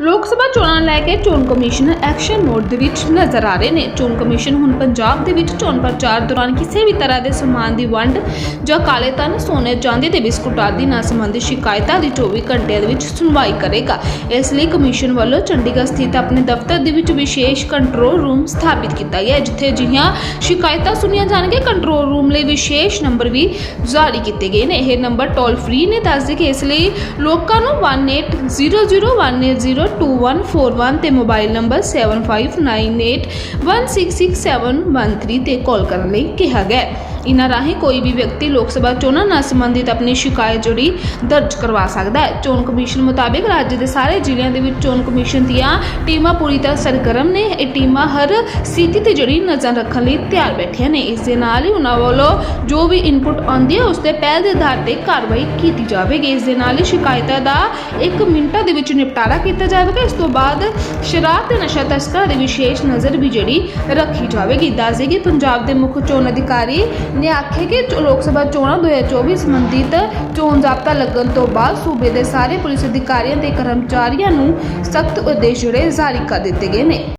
ਲੋਕ ਸਭਾ ਚੋਣਾਂ ਲੈ ਕੇ ਚੋਣ ਕਮਿਸ਼ਨ ਐਕਸ਼ਨ ਮੋਡ ਦੇ ਵਿੱਚ ਨਜ਼ਰ ਆ ਰਹੇ ਨੇ। ਚੋਣ ਕਮਿਸ਼ਨ ਹੁਣ ਪੰਜਾਬ ਦੇ ਵਿੱਚ ਚੋਣ ਪ੍ਰਚਾਰ ਦੌਰਾਨ ਕਿਸੇ ਵੀ ਤਰ੍ਹਾਂ ਦੇ ਸਮਾਨ ਦੀ ਵੰਡ ਜਾਂ ਕਾਲੇ ਧਨ, ਸੋਨੇ, ਚਾਂਦੀ ਤੇ ਬਿਸਕੁਟ ਆਦਿ ਨਾਲ ਸੰਬੰਧਿਤ ਸ਼ਿਕਾਇਤਾਂ ਦੀ 24 ਘੰਟਿਆਂ ਦੇ ਵਿੱਚ ਸੁਣਵਾਈ ਕਰੇਗਾ। ਇਸ ਲਈ ਕਮਿਸ਼ਨ ਵੱਲੋਂ ਚੰਡੀਗੜ੍ਹ ਸਥਿਤ ਆਪਣੇ ਦਫ਼ਤਰ ਦੇ ਵਿੱਚ ਵਿਸ਼ੇਸ਼ ਕੰਟਰੋਲ ਰੂਮ ਸਥਾਪਿਤ ਕੀਤਾ ਗਿਆ ਜਿੱਥੇ ਅਜਿਹੀਆਂ ਸ਼ਿਕਾਇਤਾਂ ਸੁਣੀਆਂ ਜਾਣਗੀਆਂ। ਕੰਟਰੋਲ ਰੂਮ ਲਈ ਵਿਸ਼ੇਸ਼ ਨੰਬਰ ਵੀ ਜਾਰੀ ਕੀਤੇ ਗਏ ਨੇ। ਇਹ ਨੰਬਰ ਟੋਲ ਫ੍ਰੀ ਨੇ ਦੱਸ ਦੇ ਕਿ ਇਸ ਲਈ ਲੋਕਾਂ ਨੂੰ 180018022141 ਤੇ ਮੋਬਾਈਲ ਨੰਬਰ 7598166713 ਤੇ ਕਾਲ ਕਰਨ ਲਈ ਕਿਹਾ ਗਿਆ ਹੈ। ਇਹਨਾਂ ਰਾਹੀਂ ਕੋਈ ਵੀ ਵਿਅਕਤੀ ਲੋਕ ਸਭਾ ਚੋਣਾਂ ਨਾਲ ਸੰਬੰਧਿਤ ਆਪਣੀ ਸ਼ਿਕਾਇਤ ਜਿਹੜੀ ਦਰਜ ਕਰਵਾ ਸਕਦਾ ਹੈ। ਚੋਣ ਕਮਿਸ਼ਨ ਮੁਤਾਬਿਕ ਰਾਜ ਦੇ ਸਾਰੇ ਜ਼ਿਲ੍ਹਿਆਂ ਦੇ ਵਿੱਚ ਚੋਣ ਕਮਿਸ਼ਨ ਦੀਆਂ ਟੀਮਾਂ ਪੂਰੀ ਤਰ੍ਹਾਂ ਸਰਗਰਮ ਨੇ। ਇਹ ਟੀਮਾਂ ਹਰ ਸਥਿਤੀ ਤੇ ਜਿਹੜੀ ਨਜ਼ਰ ਰੱਖਣ ਲਈ ਤਿਆਰ ਬੈਠੀਆਂ ਨੇ। ਇਸ ਦੇ ਨਾਲ ਹੀ ਉਹਨਾਂ ਵੱਲੋਂ ਜੋ ਵੀ ਇਨਪੁਟ ਆਉਂਦੀ ਹੈ, ਉਸ ਤੇ ਪਹਿਲ ਦੇ ਆਧਾਰ ਤੇ ਕਾਰਵਾਈ ਕੀਤੀ ਜਾਵੇਗੀ। ਇਸ ਦੇ ਨਾਲ ਹੀ ਸ਼ਿਕਾਇਤਾਂ ਦਾ 1 ਮਿੰਟਾਂ ਦੇ ਵਿੱਚ ਨਿਪਟਾਰਾ ਕੀਤਾ ਜਾਵੇਗਾ। ਇਸ ਤੋਂ ਬਾਅਦ ਸ਼ਰਾਬ ਤੇ ਨਸ਼ਾ ਤਸਕਰਾਂ ਦੀ ਵਿਸ਼ੇਸ਼ ਨਜ਼ਰ ਵੀ ਜਿਹੜੀ ਰੱਖੀ ਜਾਵੇਗੀ। ਦੱਸ ਦੇਈਏ ਕਿ ਪੰਜਾਬ ਦੇ ਮੁੱਖ ਚੋਣ ਅਧਿਕਾਰੀ ਨੇ ਆਖਿਆ ਕਿ ਲੋਕ ਸਭਾ ਚੋਣਾਂ 2024 ਸੰਬੰਧਿਤ ਚੋਣ ਜ਼ਾਬਤਾ ਲੱਗਣ ਤੋਂ ਬਾਅਦ ਸੂਬੇ ਦੇ ਸਾਰੇ ਪੁਲਿਸ ਅਧਿਕਾਰੀਆਂ ਤੇ ਕਰਮਚਾਰੀਆਂ ਨੂੰ ਸਖਤ ਆਦੇਸ਼ ਜਿਹੜੇ ਜਾਰੀ ਕਰ ਦਿੱਤੇ ਗਏ ਨੇ।